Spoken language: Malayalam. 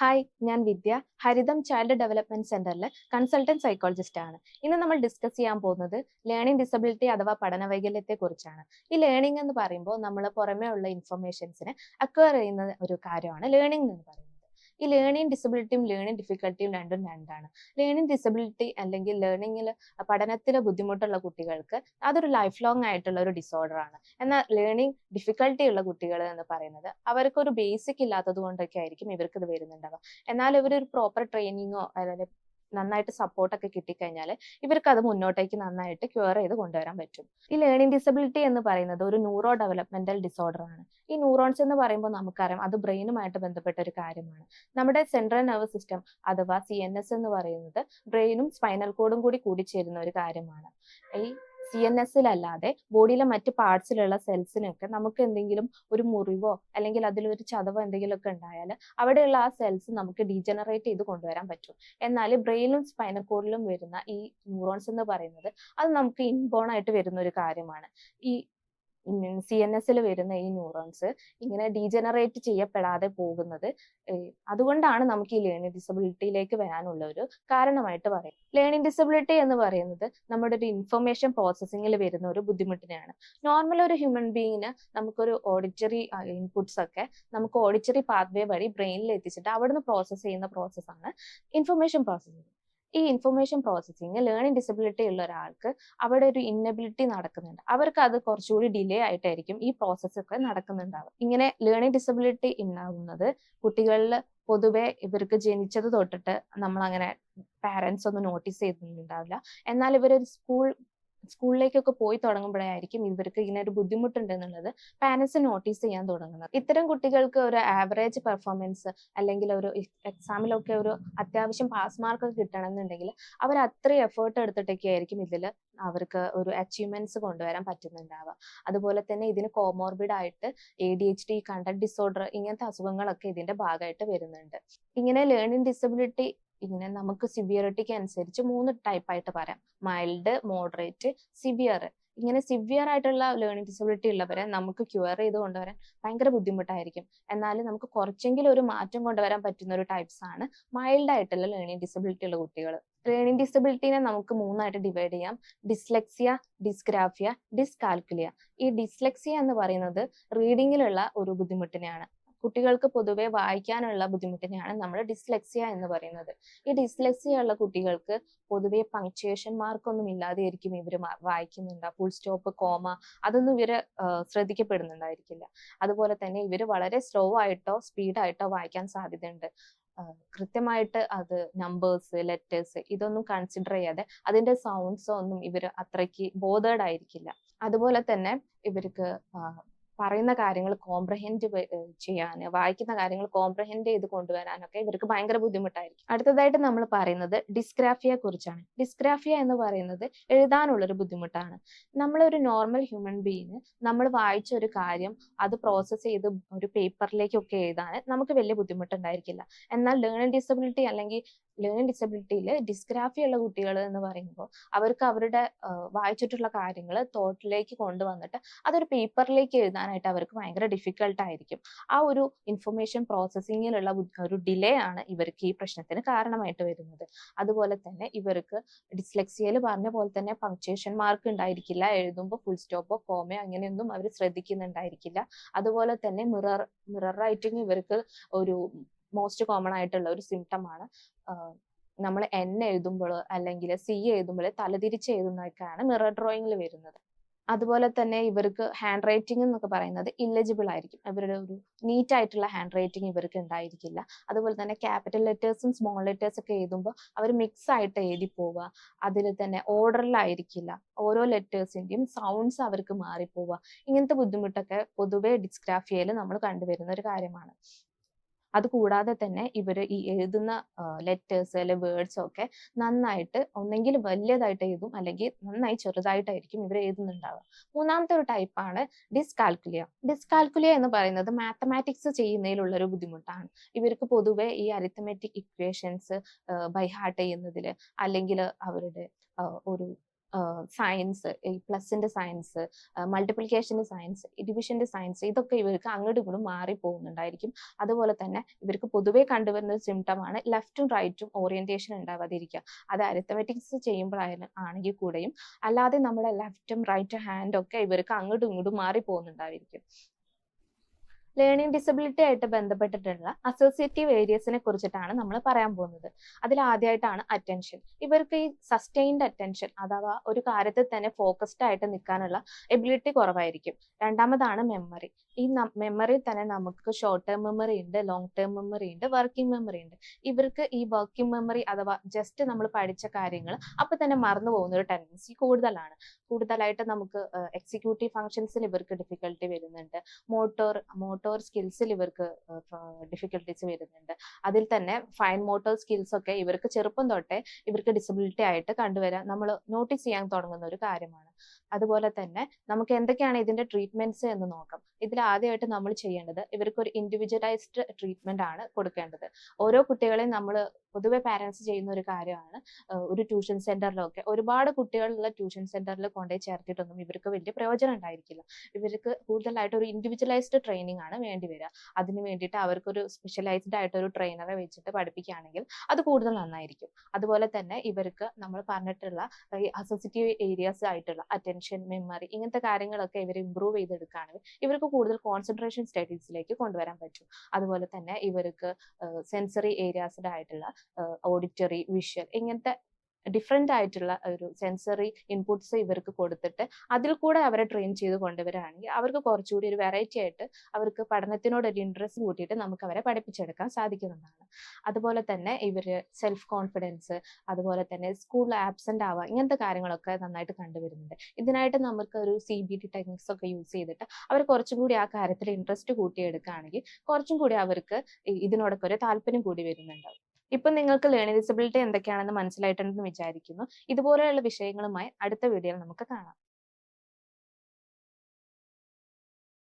ഹായ് ഞാൻ വിദ്യ. ഹരിതം ചൈൽഡ് ഡെവലപ്മെന്റ് സെന്ററിലെ കൺസൾട്ടന്റ് സൈക്കോളജിസ്റ്റ് ആണ്. ഇന്ന് നമ്മൾ ഡിസ്കസ് ചെയ്യാൻ പോകുന്നത് ലേണിംഗ് ഡിസബിലിറ്റി അഥവാ പഠന വൈകല്യത്തെ കുറിച്ചാണ്. ഈ ലേണിംഗ് എന്ന് പറയുമ്പോൾ നമ്മൾ പുറമേ ഉള്ള ഇൻഫർമേഷൻസിനെ അക്വയർ ചെയ്യുന്ന ഒരു കാര്യമാണ് ലേണിംഗ് എന്ന് പറയുന്നത്. ഈ ലേണിംഗ് ഡിസബിലിറ്റിയും ലേണിംഗ് ഡിഫിക്കൽട്ടിയും രണ്ടും രണ്ടാണ്. ലേണിംഗ് ഡിസബിലിറ്റി അല്ലെങ്കിൽ ലേണിംഗിൽ പഠനത്തിൽ ബുദ്ധിമുട്ടുള്ള കുട്ടികൾക്ക് അതൊരു ലൈഫ് ലോങ് ആയിട്ടുള്ള ഒരു ഡിസോർഡർ ആണ്. എന്നാൽ ലേണിംഗ് ഡിഫിക്കൽട്ടി ഉള്ള കുട്ടികൾ എന്ന് പറയുന്നത് അവർക്ക് ഒരു ബേസിക് ഇല്ലാത്തത് കൊണ്ടൊക്കെ ആയിരിക്കും ഇവർക്ക് ഇത് വരുന്നുണ്ടാവുക. എന്നാൽ ഇവർ ഒരു പ്രോപ്പർ ട്രെയിനിങ്ങോ അല്ലെങ്കിൽ നന്നായിട്ട് സപ്പോർട്ടൊക്കെ കിട്ടിക്കഴിഞ്ഞാൽ ഇവർക്ക് അത് മുന്നോട്ടേക്ക് നന്നായിട്ട് ക്യൂർ ചെയ്ത് കൊണ്ടുവരാൻ പറ്റും. ഈ ലേണിംഗ് ഡിസബിലിറ്റി എന്ന് പറയുന്നത് ഒരു ന്യൂറോ ഡെവലപ്മെന്റൽ ഡിസോർഡർ ആണ്. ഈ ന്യൂറോൺസ് എന്ന് പറയുമ്പോൾ നമുക്കറിയാം അത് ബ്രെയിനുമായിട്ട് ബന്ധപ്പെട്ട ഒരു കാര്യമാണ്. നമ്മുടെ സെൻട്രൽ നെർവസ് സിസ്റ്റം അഥവാ സി എന്ന് പറയുന്നത് ബ്രെയിനും സ്പൈനൽ കോഡും കൂടി കൂടിച്ചേരുന്ന ഒരു കാര്യമാണ്. ഈ സി എൻ എസിലല്ലാതെ ബോഡിയിലെ മറ്റ് പാർട്സിലുള്ള സെൽസിനൊക്കെ നമുക്ക് എന്തെങ്കിലും ഒരു മുറിവോ അല്ലെങ്കിൽ അതിലൊരു ചതവോ എന്തെങ്കിലുമൊക്കെ ഉണ്ടായാൽ അവിടെയുള്ള ആ സെൽസ് നമുക്ക് ഡീജനറേറ്റ് ചെയ്ത് കൊണ്ടുവരാൻ പറ്റും. എന്നാൽ ബ്രെയിനിലും സ്പൈനൽ കോഡിലും വരുന്ന ഈ ന്യൂറോൺസ് എന്ന് പറയുന്നത് അത് നമുക്ക് ഇൻബോൺ ആയിട്ട് വരുന്ന ഒരു കാര്യമാണ്. ഈ സി എൻ എസിൽ വരുന്ന ഈ ന്യൂറോൺസ് ഇങ്ങനെ ഡീജനറേറ്റ് ചെയ്യപ്പെടാതെ പോകുന്നത് അതുകൊണ്ടാണ് നമുക്ക് ഈ ലേണിംഗ് ഡിസബിലിറ്റിയിലേക്ക് വരാനുള്ള ഒരു കാരണമായിട്ട് പറയും ലേണിംഗ് ഡിസബിലിറ്റി എന്ന് പറയുന്നത് നമ്മുടെ ഒരു ഇൻഫർമേഷൻ പ്രോസസ്സിങ്ങിൽ വരുന്ന ഒരു ബുദ്ധിമുട്ടിനെയാണ്. നോർമൽ ഒരു ഹ്യൂമൻ ബീങ്ങിന് നമുക്കൊരു ഓഡിറ്ററി ഇൻപുട്സ് ഒക്കെ നമുക്ക് ഓഡിറ്ററി പാത്വേ വഴി ബ്രെയിനിൽ എത്തിച്ചിട്ട് അവിടുന്ന് പ്രോസസ്സ് ചെയ്യുന്ന പ്രോസസ്സാണ് ഇൻഫർമേഷൻ പ്രോസസ്സിംഗ് ഈ ഇൻഫർമേഷൻ പ്രോസസ്സിങ് ലേണിംഗ് ഡിസബിലിറ്റി ഉള്ള ഒരാൾക്ക് അവിടെ ഒരു ഇന്നബിലിറ്റി നടക്കുന്നുണ്ട്. അവർക്ക് അത് കുറച്ചുകൂടി ഡിലേ ആയിട്ടായിരിക്കും ഈ പ്രോസസ്സ് ഒക്കെ നടക്കുന്നുണ്ടാവുക. ഇങ്ങനെ ലേണിംഗ് ഡിസബിലിറ്റി ഉണ്ടാകുന്നത് കുട്ടികളിൽ പൊതുവെ ഇവർക്ക് ജനിച്ചത് തൊട്ടിട്ട് നമ്മൾ അങ്ങനെ പാരന്റ്സ് ഒന്നും നോട്ടീസ് ചെയ്തിട്ടുണ്ടാവില്ല. എന്നാൽ ഇവരൊരു സ്കൂൾ സ്കൂളിലേക്കൊക്കെ പോയി തുടങ്ങുമ്പോഴായിരിക്കും ഇവർക്ക് ഇങ്ങനെ ഒരു ബുദ്ധിമുട്ടുണ്ട് എന്നുള്ളത് പാരന്റ്സ് നോട്ടീസ് ചെയ്യാൻ തുടങ്ങുന്നത്. ഇത്തരം കുട്ടികൾക്ക് ഒരു ആവറേജ് പെർഫോമൻസ് അല്ലെങ്കിൽ ഒരു എക്സാമിലൊക്കെ ഒരു അത്യാവശ്യം പാസ് മാർക്ക് ഒക്കെ കിട്ടണമെന്നുണ്ടെങ്കിൽ അവർ അത്രയും എഫേർട്ട് എടുത്തിട്ടൊക്കെ ആയിരിക്കും ഇതിൽ അവർക്ക് ഒരു അച്ചീവ്മെന്റ്സ് കൊണ്ടുവരാൻ പറ്റുന്നുണ്ടാവുക. അതുപോലെ തന്നെ ഇതിന് കോമോർബിഡ് ആയിട്ട് A D H D conduct disorder ഇങ്ങനത്തെ അസുഖങ്ങളൊക്കെ ഇതിന്റെ ഭാഗമായിട്ട് വരുന്നുണ്ട്. ഇങ്ങനെ ലേണിംഗ് ഡിസബിലിറ്റി ഇങ്ങനെ നമുക്ക് സിവിയറിറ്റിക്ക് അനുസരിച്ച് മൂന്ന് ടൈപ്പ് ആയിട്ട് പറയാം. മൈൽഡ് മോഡറേറ്റ് സിവിയർ ഇങ്ങനെ സിവിയർ ആയിട്ടുള്ള ലേണിംഗ് ഡിസബിലിറ്റി ഉള്ളവരെ നമുക്ക് ക്യൂർ ചെയ്ത് കൊണ്ടുവരാൻ ഭയങ്കര ബുദ്ധിമുട്ടായിരിക്കും. എന്നാലും നമുക്ക് കുറച്ചെങ്കിലും ഒരു മാറ്റം കൊണ്ടുവരാൻ പറ്റുന്ന ഒരു ടൈപ്സ് ആണ് മൈൽഡ് ആയിട്ടുള്ള ലേണിംഗ് ഡിസബിലിറ്റി ഉള്ള കുട്ടികൾ. ലേണിംഗ് ഡിസബിലിറ്റിനെ നമുക്ക് മൂന്നായിട്ട് ഡിവൈഡ് ചെയ്യാം. ഡിസ്ലെക്സിയ ഡിസ്ഗ്രാഫിയ ഡിസ്കാൽക്കുലിയ ഈ ഡിസ്ലെക്സിയ എന്ന് പറയുന്നത് റീഡിങ്ങിലുള്ള ഒരു ബുദ്ധിമുട്ടിനെയാണ്. കുട്ടികൾക്ക് പൊതുവെ വായിക്കാനുള്ള ബുദ്ധിമുട്ടിനെയാണ് നമ്മൾ ഡിസ്ലെക്സിയ എന്ന് പറയുന്നത്. ഈ ഡിസ്ലെക്സിയ ഉള്ള കുട്ടികൾക്ക് പൊതുവെ പങ്ക്ച്വേഷൻ മാർക്കൊന്നും ഇല്ലാതെ ആയിരിക്കും ഇവർ വായിക്കുന്നുണ്ട്. ഫുൾ സ്റ്റോപ്പ് കോമ അതൊന്നും ഇവർ ശ്രദ്ധിക്കപ്പെടുന്നുണ്ടായിരിക്കില്ല. അതുപോലെ തന്നെ ഇവർ വളരെ സ്ലോ ആയിട്ടോ സ്പീഡായിട്ടോ വായിക്കാൻ സാധ്യതയുണ്ട്. കൃത്യമായിട്ട് അത് നമ്പേഴ്സ് ലെറ്റേഴ്സ് ഇതൊന്നും കൺസിഡർ ചെയ്യാതെ അതിന്റെ സൗണ്ട്സോ ഒന്നും ഇവർ അത്രയ്ക്ക് ബോധേഡ് ആയിരിക്കില്ല. അതുപോലെ തന്നെ ഇവർക്ക് പറയുന്ന കാര്യങ്ങൾ കോംപ്രഹെൻഡ് ചെയ്യാൻ വായിക്കുന്ന കാര്യങ്ങൾ കോംപ്രഹെൻഡ് ചെയ്ത് കൊണ്ടുവരാനൊക്കെ ഇവർക്ക് ഭയങ്കര ബുദ്ധിമുട്ടായിരിക്കും. അടുത്തതായിട്ട് നമ്മൾ പറയുന്നത് ഡിസ്ഗ്രാഫിയെ കുറിച്ചാണ്. ഡിസ്ഗ്രാഫിയ എന്ന് പറയുന്നത് എഴുതാനുള്ളൊരു ബുദ്ധിമുട്ടാണ്. നമ്മളൊരു നോർമൽ ഹ്യൂമൻ ബീയിന് നമ്മൾ വായിച്ച ഒരു കാര്യം അത് പ്രോസസ്സ് ചെയ്ത് ഒരു പേപ്പറിലേക്കൊക്കെ എഴുതാൻ നമുക്ക് വലിയ ബുദ്ധിമുട്ടുണ്ടായിരിക്കില്ല. എന്നാൽ ലേണിംഗ് ഡിസബിലിറ്റി അല്ലെങ്കിൽ ലേണിംഗ് ഡിസബിലിറ്റിയിൽ ഡിസ്ഗ്രാഫി ഉള്ള കുട്ടികൾ എന്ന് പറയുമ്പോൾ അവർക്ക് അവരുടെ വായിച്ചിട്ടുള്ള കാര്യങ്ങൾ തോട്ടിലേക്ക് കൊണ്ടുവന്നിട്ട് അതൊരു പേപ്പറിലേക്ക് എഴുതാനായിട്ട് അവർക്ക് ഭയങ്കര ഡിഫിക്കൽട്ട് ആയിരിക്കും. ആ ഒരു ഇൻഫർമേഷൻ പ്രോസസ്സിങ്ങിലുള്ള ഒരു ഡിലേ ആണ് ഇവർക്ക് ഈ പ്രശ്നത്തിന് കാരണമായിട്ട് വരുന്നത്. അതുപോലെ തന്നെ ഇവർക്ക് ഡിസ്ലെക്സിയയിൽ പറഞ്ഞ പോലെ തന്നെ പങ്ക്ച്വേഷൻ മാർക്ക് ഉണ്ടായിരിക്കില്ല എഴുതുമ്പോൾ ഫുൾ സ്റ്റോപ്പോ കോമയോ അങ്ങനെയൊന്നും അവർ ശ്രദ്ധിക്കുന്നുണ്ടായിരിക്കില്ല. അതുപോലെ തന്നെ മിറർ മിറർ റൈറ്റിംഗ് ഇവർക്ക് ഒരു മോസ്റ്റ് കോമൺ ആയിട്ടുള്ള ഒരു സിംറ്റം ആണ്. നമ്മൾ എൻ എഴുതുമ്പോൾ അല്ലെങ്കിൽ സി എഴുതുമ്പോൾ തലതിരിച്ച് എഴുതുന്നതൊക്കെയാണ് മിറർ ഡ്രോയിങ്ങിൽ വരുന്നത്. അതുപോലെ തന്നെ ഇവർക്ക് ഹാൻഡ് റൈറ്റിംഗ് എന്നൊക്കെ പറയുന്നത് ഇല്ലെജിബിൾ ആയിരിക്കും. ഇവരുടെ ഒരു നീറ്റ് ആയിട്ടുള്ള ഹാൻഡ് റൈറ്റിംഗ് ഇവർക്ക് ഉണ്ടായിരിക്കില്ല. അതുപോലെ തന്നെ ക്യാപിറ്റൽ ലെറ്റേഴ്സും സ്മോൾ ലെറ്റേഴ്സ് ഒക്കെ എഴുതുമ്പോൾ അവർ മിക്സ് ആയിട്ട് എഴുതി പോവുക. അതിൽ തന്നെ ഓർഡറിലായിരിക്കില്ല ഓരോ ലെറ്റേഴ്സിന്റെയും സൗണ്ട്സ് അവർക്ക് മാറിപ്പോവുക. ഇങ്ങനത്തെ ബുദ്ധിമുട്ടൊക്കെ പൊതുവെ ഡിസ്ഗ്രാഫിയയിൽ നമ്മൾ കണ്ടുവരുന്ന ഒരു കാര്യമാണ്. അതുകൂടാതെ തന്നെ ഇവർ ഈ എഴുതുന്ന ലെറ്റേഴ്സ് അല്ലെ വേർഡ്സ് ഒക്കെ നന്നായിട്ട് ഒന്നെങ്കിൽ വലിയതായിട്ട് എഴുതും അല്ലെങ്കിൽ നന്നായി ചെറുതായിട്ടായിരിക്കും ഇവർ എഴുതുന്നുണ്ടാവുക. മൂന്നാമത്തെ ഒരു ടൈപ്പാണ് ഡിസ്കാൽക്കുലിയ ഡിസ്കാൽക്കുലിയ എന്ന് പറയുന്നത് മാത്തമാറ്റിക്സ് ചെയ്യുന്നതിലുള്ള ഒരു ബുദ്ധിമുട്ടാണ്. ഇവർക്ക് പൊതുവെ ഈ അരിത്തമെറ്റിക് ഇക്വേഷൻസ് ബൈ ഹാർട്ട് ചെയ്യുന്നതിൽ അല്ലെങ്കിൽ അവരുടെ ഒരു സയൻസ് ഈ പ്ലസിന്റെ സയൻസ് മൾട്ടിപ്ലിക്കേഷന്റെ സയൻസ് ഡിവിഷന്റെ സയൻസ് ഇതൊക്കെ ഇവർക്ക് അങ്ങോട്ടും ഇങ്ങോട്ടും മാറി പോകുന്നുണ്ടായിരിക്കും. അതുപോലെ തന്നെ ഇവർക്ക് പൊതുവേ കണ്ടുവരുന്ന ഒരു സിംറ്റം ആണ് ലെഫ്റ്റും റൈറ്റും ഓറിയന്റേഷൻ ഉണ്ടാവാതിരിക്കുക. അത് അരിത്തമെറ്റിക്സ് ചെയ്യുമ്പോഴായാലും ആണെങ്കിൽ കൂടെയും. അല്ലാതെ നമ്മുടെ ലെഫ്റ്റും റൈറ്റും ഹാൻഡും ഒക്കെ ഇവർക്ക് അങ്ങോട്ടും ഇങ്ങോട്ടും മാറി പോകുന്നുണ്ടായിരിക്കും. ലേണിംഗ് ഡിസബിലിറ്റി ആയിട്ട് ബന്ധപ്പെട്ടിട്ടുള്ള അസോസിയേറ്റീവ് ഏരിയസിനെ കുറിച്ചിട്ടാണ് നമ്മൾ പറയാൻ പോകുന്നത്. അതിൽ ആദ്യമായിട്ടാണ് അറ്റൻഷൻ ഇവർക്ക് ഈ സസ്റ്റെയിൻഡ് അറ്റൻഷൻ അഥവാ ഒരു കാര്യത്തിൽ തന്നെ ഫോക്കസ്ഡ് ആയിട്ട് നിൽക്കാനുള്ള എബിലിറ്റി കുറവായിരിക്കും. രണ്ടാമതാണ് മെമ്മറി ഈ മെമ്മറി തന്നെ നമുക്ക് ഷോർട്ട് ടേം മെമ്മറി ഉണ്ട് ലോങ് ടേം മെമ്മറി ഉണ്ട് വർക്കിംഗ് മെമ്മറി ഉണ്ട്. ഇവർക്ക് ഈ വർക്കിംഗ് മെമ്മറി അഥവാ ജസ്റ്റ് നമ്മൾ പഠിച്ച കാര്യങ്ങൾ അപ്പൊ തന്നെ മറന്നു പോകുന്ന ഒരു ടെൻഡൻസി കൂടുതലാണ്. കൂടുതലായിട്ട് നമുക്ക് എക്സിക്യൂട്ടീവ് ഫങ്ഷൻസിൽ ഇവർക്ക് ഡിഫിക്കൽട്ടി വരുന്നുണ്ട്. മോട്ടോർ മോട്ടോർ സ്കിൽസിൽ ഇവർക്ക് ഡിഫിക്കൽട്ടീസ് വരുന്നുണ്ട്. അതിൽ തന്നെ ഫൈൻ മോട്ടോർ സ്കിൽസ് ഒക്കെ ഇവർക്ക് ചെറുപ്പം തൊട്ടേ ഇവർക്ക് ഡിസബിലിറ്റി ആയിട്ട് കണ്ടുവരാൻ നമ്മൾ നോട്ടീസ് ചെയ്യാൻ തുടങ്ങുന്ന ഒരു കാര്യമാണ്. അതുപോലെ തന്നെ നമുക്ക് എന്തൊക്കെയാണ് ഇതിന്റെ ട്രീറ്റ്മെന്റ്സ് എന്ന് നോക്കാം. ഇതിൽ ആദ്യമായിട്ട് നമ്മൾ ചെയ്യേണ്ടത് ഇവർക്ക് ഒരു ഇൻഡിവിജ്വലൈസ്ഡ് ട്രീറ്റ്മെന്റ് ആണ് കൊടുക്കേണ്ടത്. ഓരോ കുട്ടികളെയും നമ്മൾ പൊതുവെ പാരന്റ്സ് ചെയ്യുന്ന ഒരു കാര്യമാണ്. ഒരു ട്യൂഷൻ സെന്ററിലൊക്കെ ഒരുപാട് കുട്ടികളുള്ള ട്യൂഷൻ സെന്ററിൽ കൊണ്ടുപോയി ചേർത്തിട്ടൊന്നും ഇവർക്ക് വലിയ പ്രയോജനം ഉണ്ടായിരിക്കില്ല. ഇവർക്ക് കൂടുതലായിട്ട് ഒരു ഇൻഡിവിജ്വലൈസ്ഡ് ട്രെയിനിങ് ആണ് വേണ്ടി വരിക. അതിന് വേണ്ടിയിട്ട് അവർക്കൊരു സ്പെഷ്യലൈസ്ഡ് ആയിട്ട് ഒരു ട്രെയിനറെ വെച്ചിട്ട് പഠിപ്പിക്കുകയാണെങ്കിൽ അത് കൂടുതൽ നന്നായിരിക്കും. അതുപോലെ തന്നെ ഇവർക്ക് നമ്മൾ പറഞ്ഞിട്ടുള്ള അസോസിറ്റീവ് ഏരിയാസ് ആയിട്ടുള്ള അറ്റൻഷൻ മെമ്മറി ഇങ്ങനത്തെ കാര്യങ്ങളൊക്കെ ഇവർ ഇമ്പ്രൂവ് ചെയ്തെടുക്കുകയാണെങ്കിൽ ഇവർക്ക് കൂടുതൽ കോൺസെൻട്രേഷൻ സ്റ്റഡീസിലേക്ക് കൊണ്ടുവരാൻ പറ്റും. അതുപോലെ തന്നെ ഇവർക്ക് സെൻസറി ഏരിയാസിലായിട്ടുള്ള ഓഡിറ്ററി വിഷ്വൽ ഇങ്ങനത്തെ ഡിഫറെന്റ് ആയിട്ടുള്ള ഒരു സെൻസറി ഇൻപുട്സ് ഇവർക്ക് കൊടുത്തിട്ട് അതിൽ കൂടെ അവരെ ട്രെയിൻ ചെയ്ത് കൊണ്ടുവരാണെങ്കിൽ അവർക്ക് കുറച്ചുകൂടി ഒരു വെറൈറ്റി ആയിട്ട് അവർക്ക് പഠനത്തിനോട് ഒരു ഇൻട്രസ്റ്റ് കൂട്ടിയിട്ട് നമുക്ക് അവരെ പഠിപ്പിച്ചെടുക്കാൻ സാധിക്കുന്നതാണ്. അതുപോലെ തന്നെ ഇവർ സെൽഫ് കോൺഫിഡൻസ് അതുപോലെ തന്നെ സ്കൂളിൽ ആബ്സെന്റ് ആവുക ഇങ്ങനത്തെ കാര്യങ്ങളൊക്കെ നന്നായിട്ട് കണ്ടുവരുന്നുണ്ട്. ഇതിനായിട്ട് നമുക്ക് ഒരു സി ബി ടി ടെക്നിക്സ് ഒക്കെ യൂസ് ചെയ്തിട്ട് അവർ കുറച്ചും കൂടി ആ കാര്യത്തിൽ ഇൻട്രസ്റ്റ് കൂട്ടിയെടുക്കുകയാണെങ്കിൽ കുറച്ചും കൂടി അവർക്ക് ഇതിനോടൊക്കെ ഒരു താല്പര്യം കൂടി വരുന്നുണ്ടാവും. ഇപ്പൊ നിങ്ങൾക്ക് ലേണിംഗ് ഡിസബിലിറ്റി എന്തൊക്കെയാണെന്ന് മനസ്സിലായിട്ടുണ്ടെന്ന് വിചാരിക്കുന്നു. ഇതുപോലെയുള്ള വിഷയങ്ങളുമായി അടുത്ത വീഡിയോയിൽ നമുക്ക് കാണാം.